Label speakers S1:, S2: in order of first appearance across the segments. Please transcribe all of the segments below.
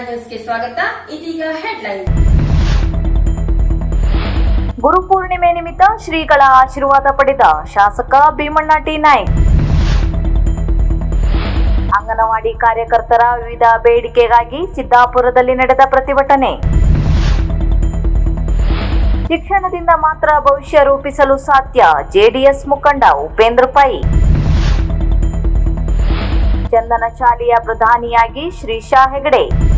S1: ಸ್ವಾಗತ. ಇದೀಗ ಹೆಡ್ಲೈನ್.
S2: ಗುರುಪೂರ್ಣಿಮೆ ನಿಮಿತ್ತ ಶ್ರೀಗಳ ಆಶೀರ್ವಾದ ಪಡೆದ ಶಾಸಕ ಭೀಮಣ್ಣ ಟಿ ನಾಯ್ಕ್. ಅಂಗನವಾಡಿ ಕಾರ್ಯಕರ್ತರ ವಿವಿಧ ಬೇಡಿಕೆಗಾಗಿ ಸಿದ್ದಾಪುರದಲ್ಲಿ ನಡೆದ ಪ್ರತಿಭಟನೆ. ಶಿಕ್ಷಣದಿಂದ ಮಾತ್ರ ಭವಿಷ್ಯ ರೂಪಿಸಲು ಸಾಧ್ಯ ಜೆಡಿಎಸ್ ಮುಖಂಡ ಉಪೇಂದ್ರ ಪೈ. ಚಂದನ ಶಾಲೆಯ ಪ್ರಧಾನಿಯಾಗಿ ಶ್ರೀ ಶಾ ಹೆಗಡೆ.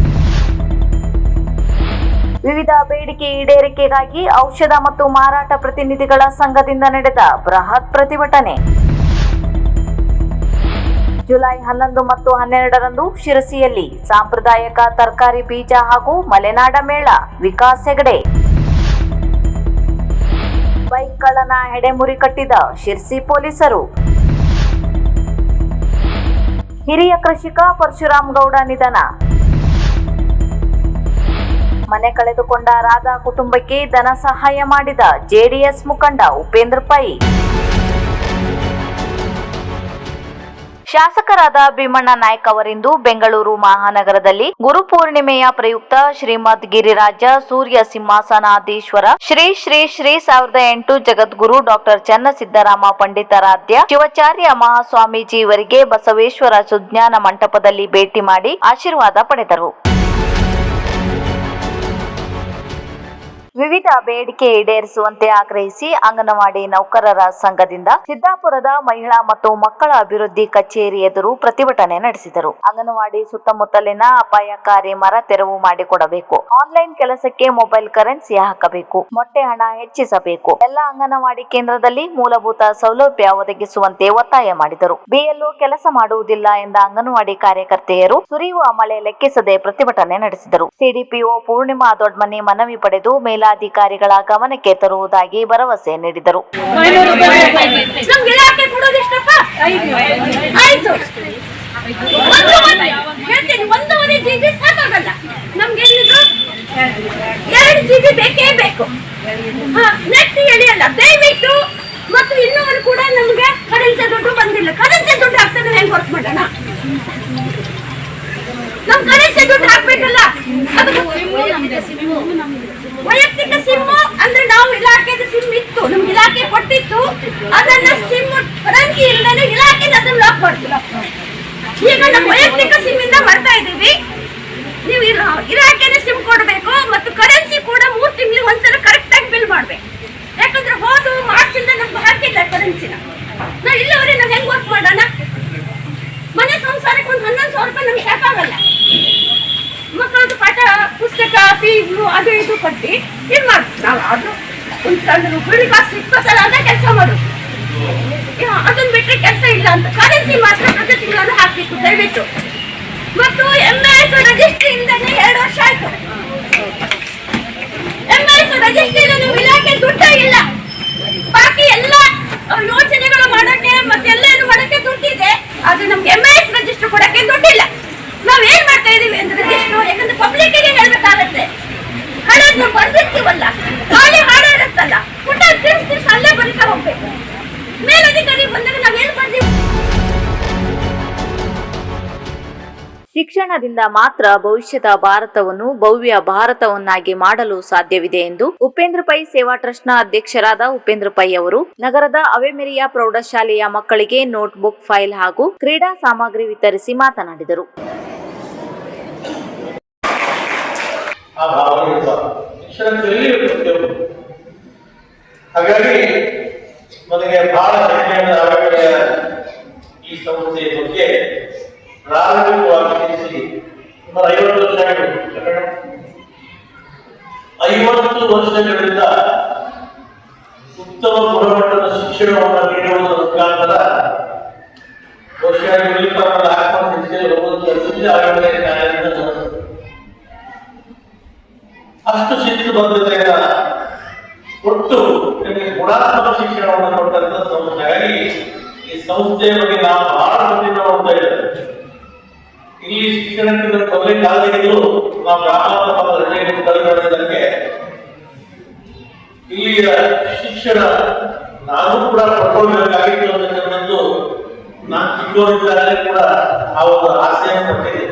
S2: ವಿವಿಧ ಬೇಡಿಕೆ ಈಡೇರಿಕೆಗಾಗಿ ಔಷಧ ಮತ್ತು ಮಾರಾಟ ಪ್ರತಿನಿಧಿಗಳ ಸಂಘದಿಂದ ನಡೆದ ಬೃಹತ್ ಪ್ರತಿಭಟನೆ. ಜುಲೈ ಹನ್ನೊಂದು ಮತ್ತು ಹನ್ನೆರಡರಂದು ಶಿರಸಿಯಲ್ಲಿ ಸಾಂಪ್ರದಾಯಿಕ ತರಕಾರಿ ಬೀಜ ಹಾಗೂ ಮಲೆನಾಡ ಮೇಳ, ವಿಕಾಸ್ ಹೆಗಡೆ. ಬೈಕ್ ಕಳನ ಹೆಡೆಮುರಿ ಕಟ್ಟಿದ ಶಿರ್ಸಿ ಪೊಲೀಸರು. ಹಿರಿಯ ಕೃಷಿಕ ಪರಶುರಾಮ್ ಗೌಡ ನಿಧನ. ಮನೆ ಕಳೆದುಕೊಂಡ ರಾಧಾ ಕುಟುಂಬಕ್ಕೆ ಧನ ಸಹಾಯ ಮಾಡಿದ ಜೆಡಿಎಸ್ ಮುಖಂಡ ಉಪೇಂದ್ರ ಪೈ. ಶಾಸಕರಾದ ಭೀಮಣ್ಣ ನಾಯ್ಕ್ ಅವರಿಂದು ಬೆಂಗಳೂರು ಮಹಾನಗರದಲ್ಲಿ ಗುರುಪೂರ್ಣಿಮೆಯ ಪ್ರಯುಕ್ತ ಶ್ರೀಮದ್ ಗಿರಿರಾಜ ಸೂರ್ಯ ಸಿಂಹಾಸನಾಧೀಶ್ವರ ಶ್ರೀ ಶ್ರೀ ಶ್ರೀ ಸಾವಿರದ ಎಂಟು ಜಗದ್ಗುರು ಡಾಕ್ಟರ್ ಚನ್ನಸಿದ್ದರಾಮ ಪಂಡಿತಾರಾಧ್ಯ ಶಿವಾಚಾರ್ಯ ಮಹಾಸ್ವಾಮೀಜಿ ಇವರಿಗೆ ಬಸವೇಶ್ವರ ಸುಜ್ಞಾನ ಮಂಟಪದಲ್ಲಿ ಭೇಟಿ ಮಾಡಿ ಆಶೀರ್ವಾದ ಪಡೆದರು. ವಿವಿಧ ಬೇಡಿಕೆ ಈಡೇರಿಸುವಂತೆ ಆಗ್ರಹಿಸಿ ಅಂಗನವಾಡಿ ನೌಕರರ ಸಂಘದಿಂದ ಸಿದ್ದಾಪುರದ ಮಹಿಳಾ ಮತ್ತು ಮಕ್ಕಳ ಅಭಿವೃದ್ಧಿ ಕಚೇರಿ ಎದುರು ಪ್ರತಿಭಟನೆ ನಡೆಸಿದರು. ಅಂಗನವಾಡಿ ಸುತ್ತಮುತ್ತಲಿನ ಅಪಾಯಕಾರಿ ಮರ ತೆರವು ಮಾಡಿಕೊಡಬೇಕು. ಆನ್ಲೈನ್ ಕೆಲಸಕ್ಕೆ ಮೊಬೈಲ್ ಕರೆನ್ಸಿ ಹಾಕಬೇಕು. ಮೊಟ್ಟೆ ಹಣ ಹೆಚ್ಚಿಸಬೇಕು. ಎಲ್ಲ ಅಂಗನವಾಡಿ ಕೇಂದ್ರದಲ್ಲಿ ಮೂಲಭೂತ ಸೌಲಭ್ಯ ಒದಗಿಸುವಂತೆ ಒತ್ತಾಯ ಮಾಡಿದರು. ಬಿಎಲ್ಒ ಕೆಲಸ ಮಾಡುವುದಿಲ್ಲ ಎಂದ ಅಂಗನವಾಡಿ ಕಾರ್ಯಕರ್ತೆಯರು ಸುರಿಯುವ ಮಳೆ ಲೆಕ್ಕಿಸದೆ ಪ್ರತಿಭಟನೆ ನಡೆಸಿದರು. ಸಿಡಿಪಿಒ ಪೂರ್ಣಿಮಾ ದೊಡ್ಮನಿ ಮನವಿ ಪಡೆದು ಮೇಲಾಧಿಕಾರಿಗಳ ಗಮನಕ್ಕೆ ತರುವುದಾಗಿ ಭರವಸೆ ನೀಡಿದರು
S3: ನಮ್ಗೆ ಇಲಾಖೆ ಕೊಡೋದು ಎಷ್ಟಪ್ಪ ಆಯ್ತು ಒಂದೂವರೆ ಹೇಳ್ತೀನಿ ಒಂದೂವರೆ ಜಿ ಬಿ ಸಾಕಾಗಲ್ಲ ನಮ್ಗೆ ಏನಿದ್ರು ಎರಡು ಜಿ ಬಿ ಬೇಕೇ ಬೇಕು ಹಾ ನೆಟ್ ಎಳಿಯಲ್ಲ ದಯವಿಟ್ಟು ಮತ್ತು ಇನ್ನೂರು ಕೂಡ ನಮ್ಗೆ ಕರೆನ್ಸಿ ದುಡ್ಡು ಬಂದಿಲ್ಲ ಕರೆನ್ಸಿ ದುಡ್ಡು ಹಾಕ್ತಾರೆ ಹೆಂಗ್ ವರ್ಕ್ ಮಾಡೋಣ ನಮ್ ಕರೆನ್ಸಿ ದುಡ್ಡು ಹಾಕ್ಬೇಕಲ್ಲ ಅದಕ್ಕೆ ವೈಯಕ್ತಿಕ ಸಿಮ್ ಅಂದ್ರೆ ನಾವು ಇಲಾಖೆದ ಸಿಮ್ ಇತ್ತು ನಮ್ಗೆ ಇಲಾಖೆ ಕೊಟ್ಟಿತ್ತು. ಅದನ್ನ ಸಿಮ್ ಕರೆನ್ಸಿ ಇಲ್ಲದೆ ಇಲಾಖೆ ಅದನ್ನ ಲಾಕ್ ಮಾಡ್ತೀವಿ ಈಗ ನಮ್ಮ ವೈಯಕ್ತಿಕ ಸಿಮ್ ಇಂದ ಬರ್ತಾ ಇದೀವಿ. ನೀವು ಇಲಾಖೆನೆ ಸಿಮ್ ಕೊಡಬೇಕು ಮತ್ತು ಕರೆನ್ಸಿ ಕೂಡ ಮೂರು ತಿಂಗಳಿಗೆ ಒಂದ್ಸಲ ಕರೆಕ್ಟ್ ಆಗಿ ಬಿಲ್ ಮಾಡ್ಬೇಕು. ಯಾಕಂದ್ರೆ ಹೋದ ಮಾರ್ಚ್ ಇಂದ ನಮ್ಗೆ ಹಾಕಿಲ್ಲ ಕರೆನ್ಸಿನ ನಾವು ಇಲ್ಲವರೆ ನಾವು ಹೆಂಗ್ ವರ್ಕ್ ಮಾಡೋಣ? ಮನೆ ಸಂಸಾರಕ್ಕೆ ಒಂದು ಹನ್ನೊಂದು ಸಾವಿರ ರೂಪಾಯಿ ನಮ್ಗೆ ಸಾಕಾಗಲ್ಲ ಮಕ್ಕಳದ್ದು ಪಾಠ, ಪುಸ್ತಕ ಫೀಸು ಅದು ಇದು ಕಟ್ಟಿ ಇದು ಮಾಡ್ತೀವಿ. ನಾವು ಅದು ಒಂದು ಸಣ್ಣ ಬಿಳಿ ಕಾಸು ಇಪ್ಪತ್ತಲ್ಲ ಅಂತ ಕೆಲಸ ಮಾಡು. ಅದನ್ನ ಬಿಟ್ಟರೆ ಕೆಲಸ ಇಲ್ಲ ಅಂತ. ಕರೆನ್ಸಿ ಮಾತ್ರ ಪ್ರತಿ ತಿಂಗಳು ಹಾಕ್ಬೇಕು ದಯವಿಟ್ಟು. ಮತ್ತು ಎಂ ಎಸ್ ರಿಜಿಸ್ಟ್ರಿಯಿಂದನೇ ಎರಡು ವರ್ಷ ಆಯ್ತು. ಎಂ ಎಸ್ ರಿಜಿಸ್ಟ್ರಿಯಿಂದ ನೀವು ಇಲಾಖೆ ದುಡ್ಡ ಇಲ್ಲ. ಬಾಕಿ ಎಲ್ಲ ಅಹ್,
S2: ಶಿಕ್ಷಣದಿಂದ ಮಾತ್ರ ಭವಿಷ್ಯದ ಭಾರತವನ್ನು, ಭವ್ಯ ಭಾರತವನ್ನಾಗಿ ಮಾಡಲು ಸಾಧ್ಯವಿದೆ ಎಂದು ಉಪೇಂದ್ರ ಪೈ ಸೇವಾ ಟ್ರಸ್ಟ್ನ ಅಧ್ಯಕ್ಷರಾದ ಉಪೇಂದ್ರ ಪೈ ಅವರು, ನಗರದ ಅವೆಮೆರಿಯ ಪ್ರೌಢಶಾಲೆಯ ಮಕ್ಕಳಿಗೆ ನೋಟ್ಬುಕ್ ಫೈಲ್ ಹಾಗೂ ಕ್ರೀಡಾ ಸಾಮಗ್ರಿ ವಿತರಿಸಿ ಮಾತನಾಡಿದರು.
S4: ಹಾಗಾಗಿ ನನಗೆ ಬಹಳ ಈ ಸಂಸ್ಥೆಯ ಬಗ್ಗೆ ಪ್ರಾರಂಭಿಕವಾಗಿ ಸುಮಾರು ಐವತ್ತು ವರ್ಷ ಆಗಿದೆ. ಐವತ್ತು ವರ್ಷಗಳಿಂದ ಉತ್ತಮ ಗುಣಮಟ್ಟದ ಶಿಕ್ಷಣವನ್ನು ನೀಡುವುದರ ಮುಖಾಂತರ ಕೆಲಸದಲ್ಲಿ ಆರೋಗ್ಯ ಕಾರ್ಯದಿಂದ ಅಷ್ಟು ಶಿಸ್ತು ಬದ್ಧತೆಯಿಂದ ಒಟ್ಟು ನಿಮಗೆ ಗುಣಾತ್ಮಕ ಶಿಕ್ಷಣವನ್ನು ಕೊಟ್ಟಂತ ಸಂಸ್ಥೆ ಈ ಸಂಸ್ಥೆಯ ಬಗ್ಗೆ ನಾವು ಬಹಳ ಮುಂದಿನ ನೋಡ್ತಾ ಇದ್ದೇವೆ ಶಿಕ್ಷಣಕ್ಕೆ ಮೊದಲೇ ಕಾಲದಿಂದಲೂ ನಾವು ಗ್ರಾಮಾಂತರ ಹಳ್ಳಿಯಲ್ಲಿ ತಲೆಗಡೆದಕ್ಕೆ ಇಲ್ಲಿಯ ಶಿಕ್ಷಣ, ನಾನು ಕೂಡ ಪಡ್ಕೊಳ್ಬೇಕಾಗಿತ್ತು ಅನ್ನೋದನ್ನೊಂದು ನಾನು ಚಿಕ್ಕವರಿದ್ದಾಗಲೇ ಕೂಡ ಆ ಒಂದು ಆಸೆಯನ್ನು ಪಟ್ಟಿದ್ದೆ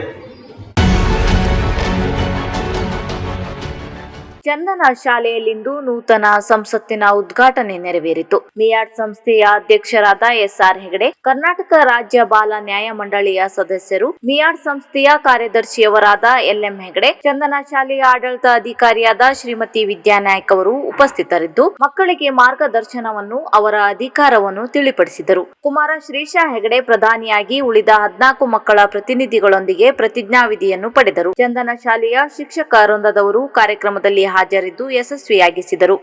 S2: ಚಂದನ ಶಾಲೆಯಲ್ಲಿಂದು ನೂತನ ಸಂಸತ್ತಿನ ಉದ್ಘಾಟನೆ ನೆರವೇರಿತು. ಮಿಯಾಡ್ ಸಂಸ್ಥೆಯ ಅಧ್ಯಕ್ಷರಾದ ಎಸ್ಆರ್ ಹೆಗಡೆ, ಕರ್ನಾಟಕ ರಾಜ್ಯ ಬಾಲ ನ್ಯಾಯ ಮಂಡಳಿಯ ಸದಸ್ಯರು, ಮಿಯಾಡ್ ಸಂಸ್ಥೆಯ ಕಾರ್ಯದರ್ಶಿಯವರಾದ ಎಲ್ಎಂ ಹೆಗಡೆ, ಚಂದನ ಶಾಲೆಯ ಆಡಳಿತ ಅಧಿಕಾರಿಯಾದ ಶ್ರೀಮತಿ ವಿದ್ಯಾನಾಯಕ್ ಅವರು ಉಪಸ್ಥಿತರಿದ್ದು, ಮಕ್ಕಳಿಗೆ ಮಾರ್ಗದರ್ಶನವನ್ನು, ಅವರ ಅಧಿಕಾರವನ್ನು ತಿಳಿಪಡಿಸಿದರು. ಕುಮಾರ ಶ್ರೀಶಾ ಹೆಗಡೆ ಪ್ರಧಾನಿಯಾಗಿ ಉಳಿದ ಹದಿನಾಲ್ಕು ಮಕ್ಕಳ ಪ್ರತಿನಿಧಿಗಳೊಂದಿಗೆ ಪ್ರತಿಜ್ಞಾವಿಧಿಯನ್ನು ಪಡೆದರು. ಚಂದನ ಶಾಲೆಯ ಶಿಕ್ಷಕ ವೃಂದದವರು ಕಾರ್ಯಕ್ರಮದಲ್ಲಿ ಹಾಜರಿದ್ದು ಯಶಸ್ವಿಯಾಗಿಸಿದರು.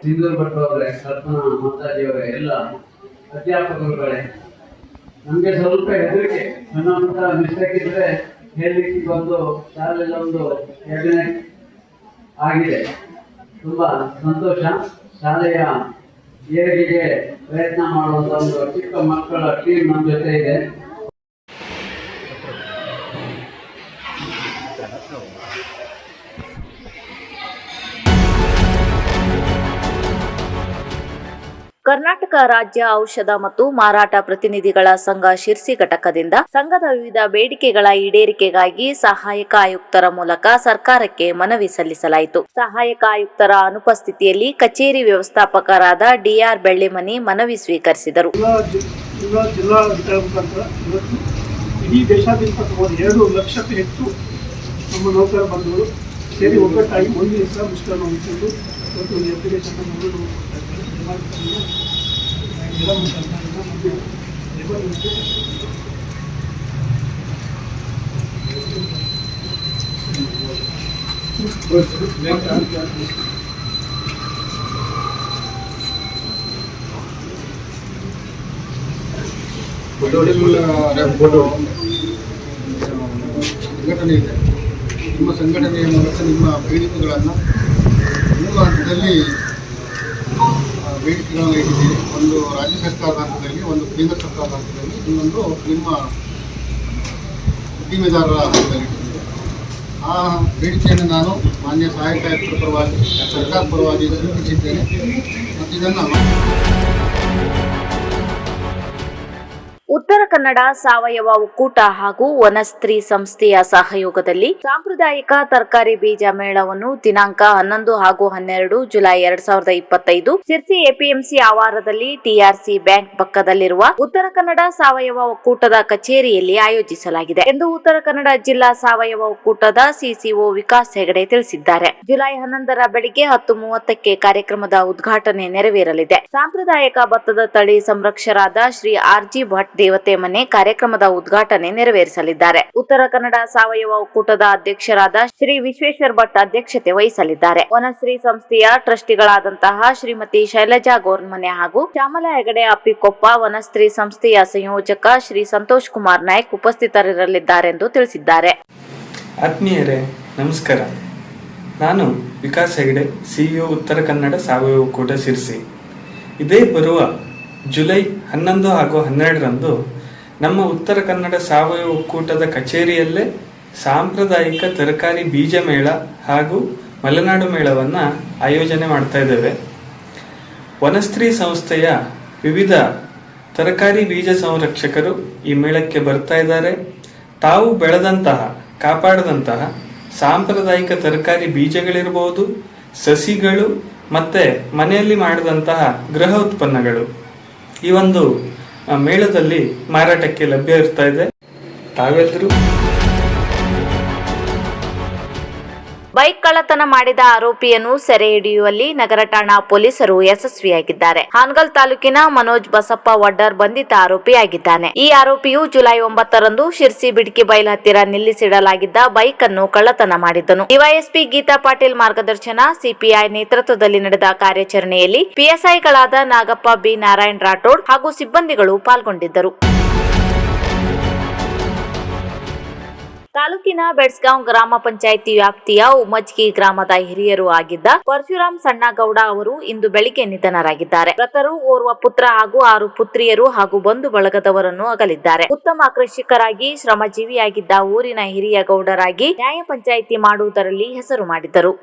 S5: ನಮಗೆ ಸ್ವಲ್ಪ ಹೆದರಿಕೆ ಸಣ್ಣ ಪುಟ್ಟ ಮಿಸ್ಟೇಕ್ ಇದ್ರೆ ಹೇಳಲಿಕ್ಕೆ ಬಂದು ಶಾಲೆಲ್ಲ ಒಂದು ಎರಡನೇ ಆಗಿದೆ. ತುಂಬ ಸಂತೋಷ. ಶಾಲೆಯ ಏಳಿಗೆಗೆ ಪ್ರಯತ್ನ ಮಾಡುವಂಥ ಒಂದು ಚಿಕ್ಕ ಮಕ್ಕಳ ಟೀಮ್ ನಮ್ಮ ಜೊತೆ ಇದೆ.
S2: ಕರ್ನಾಟಕ ರಾಜ್ಯ ಔಷಧ ಮತ್ತು ಮಾರಾಟ ಪ್ರತಿನಿಧಿಗಳ ಸಂಘ ಶಿರ್ಸಿ ಘಟಕದಿಂದ ಸಂಘದ ವಿವಿಧ ಬೇಡಿಕೆಗಳ ಈಡೇರಿಕೆಗಾಗಿ ಸಹಾಯಕ ಆಯುಕ್ತರ ಮೂಲಕ ಸರ್ಕಾರಕ್ಕೆ ಮನವಿ ಸಲ್ಲಿಸಲಾಯಿತು. ಸಹಾಯಕ ಆಯುಕ್ತರ ಅನುಪಸ್ಥಿತಿಯಲ್ಲಿ ಕಚೇರಿ ವ್ಯವಸ್ಥಾಪಕರಾದ ಡಿಆರ್ ಬೆಳ್ಳಿಮನಿ ಮನವಿ ಸ್ವೀಕರಿಸಿದರು.
S6: ಇಡೀ ದೇಶಾದ್ಯಂತ ಸುಮಾರು ಎರಡು ಲಕ್ಷಕ್ಕೂ ಹೆಚ್ಚು ನಮ್ಮ ನೌಕರ ಸೇರಿ ಒಗ್ಗಟ್ಟಾಗಿ ಒಂದು ದಿವಸ ಒಂದು ಅಪ್ಲಿಕೇಶನ್
S7: ಸಂಘಟನೆ ಇದೆ. ನಿಮ್ಮ ಸಂಘಟನೆಯ ಮೂಲಕ ನಿಮ್ಮ ಬೇಡಿಕೆಗಳನ್ನು ಮೂರು ಹಂತದಲ್ಲಿ ಬೇಡಿಕೆಗಳನ್ನು ಇಟ್ಟಿದ್ದೀರಿ ಒಂದು ರಾಜ್ಯ ಸರ್ಕಾರದ ಹಂತದಲ್ಲಿ, ಒಂದು ಕೇಂದ್ರ ಸರ್ಕಾರದ ಹಂತದಲ್ಲಿ ಇನ್ನೊಂದು ನಿಮ್ಮ ಉದ್ದಿಮೆದಾರರ ಹಂತದಲ್ಲಿ ಆ ಬೇಡಿಕೆಯನ್ನು ನಾನು ಮಾನ್ಯ ಸಹಾಯಕ ಆಯುಕ್ತರ ಪರವಾಗಿ ಸರ್ಕಾರ ಪರವಾಗಿ ಸ್ವೀಕರಿಸಿದ್ದೇನೆ. ಮತ್ತು ಇದನ್ನು
S2: ಉತ್ತರ ಕನ್ನಡ ಸಾವಯವ ಒಕ್ಕೂಟ ಹಾಗೂ ವನಸ್ತ್ರೀ ಸಂಸ್ಥೆಯ ಸಹಯೋಗದಲ್ಲಿ ಸಾಂಪ್ರದಾಯಿಕ ತರಕಾರಿ ಬೀಜ ಮೇಳವನ್ನು ದಿನಾಂಕ ಹನ್ನೊಂದು ಹಾಗೂ ಹನ್ನೆರಡು ಜುಲೈ ಎರಡ್ ಸಾವಿರದ ಇಪ್ಪತ್ತೈದು ಸಿರ್ಸಿ ಎಪಿಎಂಸಿ ಆವಾರದಲ್ಲಿ ಟಿಆರ್ಸಿ ಬ್ಯಾಂಕ್ ಪಕ್ಕದಲ್ಲಿರುವ ಉತ್ತರ ಕನ್ನಡ ಸಾವಯವ ಒಕ್ಕೂಟದ ಕಚೇರಿಯಲ್ಲಿ ಆಯೋಜಿಸಲಾಗಿದೆ ಎಂದು ಉತ್ತರ ಕನ್ನಡ ಜಿಲ್ಲಾ ಸಾವಯವ ಒಕ್ಕೂಟದ ಸಿಸಿಒ ವಿಕಾಸ್ ಹೆಗಡೆ ತಿಳಿಸಿದ್ದಾರೆ. ಜುಲೈ ಹನ್ನೊಂದರ ಬೆಳಿಗ್ಗೆ ಹತ್ತು ಮೂವತ್ತಕ್ಕೆ ಕಾರ್ಯಕ್ರಮದ ಉದ್ಘಾಟನೆ ನೆರವೇರಲಿದೆ. ಸಾಂಪ್ರದಾಯಿಕ ಭತ್ತದ ತಳಿ ಸಂರಕ್ಷರಾದ ಶ್ರೀ ಆರ್ಜಿ ಭಟ್ ದೇವತೆ ಮನೆ ಕಾರ್ಯಕ್ರಮದ ಉದ್ಘಾಟನೆ ನೆರವೇರಿಸಲಿದ್ದಾರೆ. ಉತ್ತರ ಕನ್ನಡ ಸಾವಯವ ಒಕ್ಕೂಟದ ಅಧ್ಯಕ್ಷರಾದ ಶ್ರೀ ವಿಶ್ವೇಶ್ವರ ಭಟ್ ಅಧ್ಯಕ್ಷತೆ ವಹಿಸಲಿದ್ದಾರೆ. ವನಶ್ರೀ ಸಂಸ್ಥೆಯ ಟ್ರಸ್ಟಿಗಳಾದಂತಹ ಶ್ರೀಮತಿ ಶೈಲಜಾ ಗೋರ್ಮನೆ ಹಾಗೂ ಶ್ಯಾಮಲ ಹೆಗಡೆ ಅಪ್ಪಿಕೊಪ್ಪ, ವನಶ್ರೀ ಸಂಸ್ಥೆಯ ಸಂಯೋಜಕ ಶ್ರೀ ಸಂತೋಷ್ ಕುಮಾರ್ ನಾಯ್ಕ್ ಉಪಸ್ಥಿತರಿರಲಿದ್ದಾರೆಂದು ತಿಳಿಸಿದ್ದಾರೆ.
S8: ಆತ್ಮೀಯರೇ, ನಮಸ್ಕಾರ. ನಾನು ವಿಕಾಸ್ ಹೆಗಡೆ, ಸಿಇಒ ಉತ್ತರ ಕನ್ನಡ ಸಾವಯವ ಒಕ್ಕೂಟ ಸಿರ್ಸಿ. ಇದೇ ಬರುವ ಜುಲೈ ಹನ್ನೊಂದು ಹಾಗೂ ಹನ್ನೆರಡರಂದು ನಮ್ಮ ಉತ್ತರ ಕನ್ನಡ ಸಾವಯವ ಒಕ್ಕೂಟದ ಕಚೇರಿಯಲ್ಲೇ ಸಾಂಪ್ರದಾಯಿಕ ತರಕಾರಿ ಬೀಜ ಮೇಳ ಹಾಗೂ ಮಲೆನಾಡು ಮೇಳವನ್ನು ಆಯೋಜನೆ ಮಾಡ್ತಾ ಇದ್ದೇವೆ. ವನಸ್ತ್ರೀ ಸಂಸ್ಥೆಯ ವಿವಿಧ ತರಕಾರಿ ಬೀಜ ಸಂರಕ್ಷಕರು ಈ ಮೇಳಕ್ಕೆ ಬರ್ತಾ ಇದ್ದಾರೆ. ತಾವು ಬೆಳೆದಂತಹ, ಕಾಪಾಡದಂತಹ ಸಾಂಪ್ರದಾಯಿಕ ತರಕಾರಿ ಬೀಜಗಳಿರಬಹುದು ಸಸಿಗಳು ಮತ್ತೆ ಮನೆಯಲ್ಲಿ ಮಾಡಿದಂತಹ ಗೃಹ ಉತ್ಪನ್ನಗಳು. ಈ ಒಂದು ಮೇಳದಲ್ಲಿ ಮಾರಾಟಕ್ಕೆ ಲಭ್ಯ ಇರ್ತಾ ಇದೆ. ತಾವೆಲ್ಲರೂ
S2: ಬೈಕ್ ಕಳ್ಳತನ ಮಾಡಿದ ಆರೋಪಿಯನ್ನು ಸೆರೆ ಹಿಡಿಯುವಲ್ಲಿ ನಗರ ಠಾಣಾ ಪೊಲೀಸರು ಯಶಸ್ವಿಯಾಗಿದ್ದಾರೆ. ಹಾನಗಲ್ ತಾಲೂಕಿನ ಮನೋಜ್ ಬಸಪ್ಪ ವಡ್ಡರ್ ಬಂಧಿತ ಆರೋಪಿಯಾಗಿದ್ದಾನೆ. ಈ ಆರೋಪಿಯು ಜುಲೈ ಒಂಬತ್ತರಂದು ಶಿರ್ಸಿ ಬಿಡ್ಕಿ ಬೈಲ್ ಹತ್ತಿರ ನಿಲ್ಲಿಸಿಡಲಾಗಿದ್ದ ಬೈಕ್ ಅನ್ನು ಕಳ್ಳತನ ಮಾಡಿದ್ದನು. ಡಿವೈಎಸ್ಪಿ ಗೀತಾ ಪಾಟೀಲ್ ಮಾರ್ಗದರ್ಶನ, ಸಿಪಿಐ ನೇತೃತ್ವದಲ್ಲಿ ನಡೆದ ಕಾರ್ಯಾಚರಣೆಯಲ್ಲಿ ಪಿಎಸ್ಐಗಳಾದ ನಾಗಪ್ಪ ಬಿ ನಾರಾಯಣ್ ರಾಠೋಡ್ ಹಾಗೂ ಸಿಬ್ಬಂದಿಗಳು ಪಾಲ್ಗೊಂಡಿದ್ದರು. ತಾಲೂಕಿನ ಬೆಡ್ಸ್ಗಾಂವ್ ಗ್ರಾಮ ಪಂಚಾಯಿತಿ ವ್ಯಾಪ್ತಿಯ ಉಮಜ್ಗಿ ಗ್ರಾಮದ ಹಿರಿಯರು ಆಗಿದ್ದ ಪರಶುರಾಮ್ ಸಣ್ಣಗೌಡ ಅವರು ಇಂದು ಬೆಳಿಗ್ಗೆ ನಿಧನರಾಗಿದ್ದಾರೆ. ಮೃತರು ಓರ್ವ ಪುತ್ರ ಹಾಗೂ ಆರು ಪುತ್ರಿಯರು ಹಾಗೂ ಬಂಧು ಬಳಗದವರನ್ನು ಅಗಲಿದ್ದಾರೆ. ಉತ್ತಮ ಕೃಷಿಕರಾಗಿ ಶ್ರಮಜೀವಿಯಾಗಿದ್ದ ಊರಿನ ಹಿರಿಯ ಗೌಡರಾಗಿ ನ್ಯಾಯ ಪಂಚಾಯಿತಿ ಮಾಡುವುದರಲ್ಲಿ ಹೆಸರು ಮಾಡಿದ್ದರು.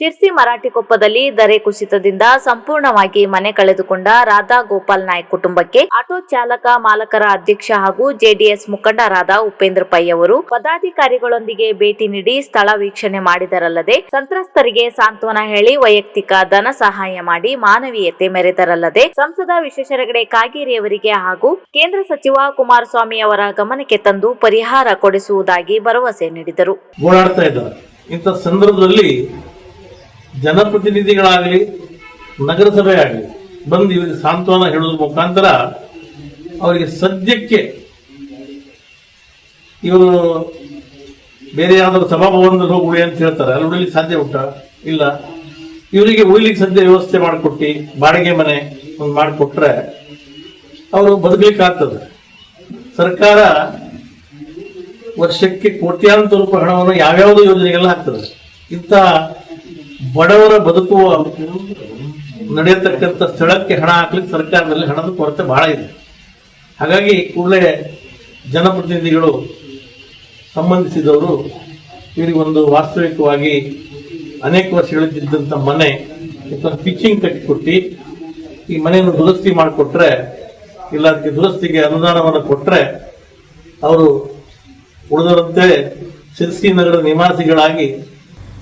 S2: ಶಿರ್ಸಿ ಮರಾಠಿಕೊಪ್ಪದಲ್ಲಿ ದರೆ ಕುಸಿತದಿಂದ ಸಂಪೂರ್ಣವಾಗಿ ಮನೆ ಕಳೆದುಕೊಂಡ ರಾಧಾ ಗೋಪಾಲ್ ನಾಯ್ಕ್ ಕುಟುಂಬಕ್ಕೆ ಆಟೋ ಚಾಲಕ ಮಾಲಕರ ಅಧ್ಯಕ್ಷ ಹಾಗೂ ಜೆಡಿಎಸ್ ಮುಖಂಡರಾದ ಉಪೇಂದ್ರ ಪೈ ಅವರು ಪದಾಧಿಕಾರಿಗಳೊಂದಿಗೆ ಭೇಟಿ ನೀಡಿ ಸ್ಥಳ ವೀಕ್ಷಣೆ ಮಾಡಿದರಲ್ಲದೆ ಸಂತ್ರಸ್ತರಿಗೆ ಸಾಂತ್ವನ ಹೇಳಿ ವೈಯಕ್ತಿಕ ಧನ ಸಹಾಯ ಮಾಡಿ ಮಾನವೀಯತೆ ಮೆರೆದರಲ್ಲದೆ ಸಂಸದ ವಿಶ್ವೇಶ್ವರಗಡೆ ಕಾಗೇರಿಯವರಿಗೆ ಹಾಗೂ ಕೇಂದ್ರ ಸಚಿವ ಕುಮಾರಸ್ವಾಮಿ ಅವರ ಗಮನಕ್ಕೆ ತಂದು ಪರಿಹಾರ ಕೊಡಿಸುವುದಾಗಿ ಭರವಸೆ ನೀಡಿದರು
S4: ಓಡಾಡ್ತಾ ಇದ್ದಾರೆ ಇಂಥ ಸಂದರ್ಭದಲ್ಲಿ ಜನಪ್ರತಿನಿಧಿಗಳಾಗಲಿ ನಗರಸಭೆ ಆಗಲಿ ಬಂದು ಇವರಿಗೆ ಸಾಂತ್ವನ ಹೇಳೋದ್ರ ಮುಖಾಂತರ ಅವರಿಗೆ ಸದ್ಯಕ್ಕೆ ಇವರು ಬೇರೆ ಯಾವ್ದಾದ್ರು ಸಭಾಭವನದಲ್ಲಿ ಹೋಗಿ ಉಳಿ ಅಂತ ಹೇಳ್ತಾರೆ. ಅಲ್ಲಿ ಉಳಿಲಿಕ್ಕೆ ಸಾಧ್ಯ ಉಂಟ? ಇಲ್ಲ. ಇವರಿಗೆ ಉಳಿಲಿಕ್ಕೆ ಸದ್ಯ ವ್ಯವಸ್ಥೆ ಮಾಡಿಕೊಟ್ಟು, ಬಾಡಿಗೆ ಮನೆ ಒಂದು ಮಾಡಿಕೊಟ್ರೆ ಅವರು ಬದುಕಲಿಕ್ಕೆ ಸರ್ಕಾರ ವರ್ಷಕ್ಕೆ ಕೋಟ್ಯಾಂತರ ರೂಪಾಯಿ ಹಣವನ್ನು ಯಾವ್ಯಾವುದೋ ಯೋಜನೆಗೆಲ್ಲ ಹಾಕ್ತದೆ. ಇಂಥ ಬಡವರ ಬದುಕುವ ನಡೆಯತಕ್ಕಂಥ ಸ್ಥಳಕ್ಕೆ ಹಣ ಹಾಕ್ಲಿಕ್ಕೆ ಸರ್ಕಾರದಲ್ಲಿ ಹಣದ ಕೊರತೆ ಬಹಳ ಇದೆ. ಹಾಗಾಗಿ ಕೂಡಲೇ ಜನಪ್ರತಿನಿಧಿಗಳು ಸಂಬಂಧಿಸಿದವರು ಇವರಿಗೆ ಒಂದು ವಾಸ್ತವಿಕವಾಗಿ ಅನೇಕ ವರ್ಷಗಳಿದ್ದಂಥ ಮನೆ ಪಿಚ್ಚಿಂಗ್ ಕಟ್ಟಿಕೊಟ್ಟು, ಈ ಮನೆಯನ್ನು ದುರಸ್ತಿ ಮಾಡಿಕೊಟ್ರೆ ಇಲ್ಲ ಅದಕ್ಕೆ ದುರಸ್ತಿಗೆ ಅನುದಾನವನ್ನು ಕೊಟ್ಟರೆ ಅವರು ಉಳಿದರಂತೆ ಸಿರ್ಸಿ ನಗರದ ನಿವಾಸಿಗಳಾಗಿ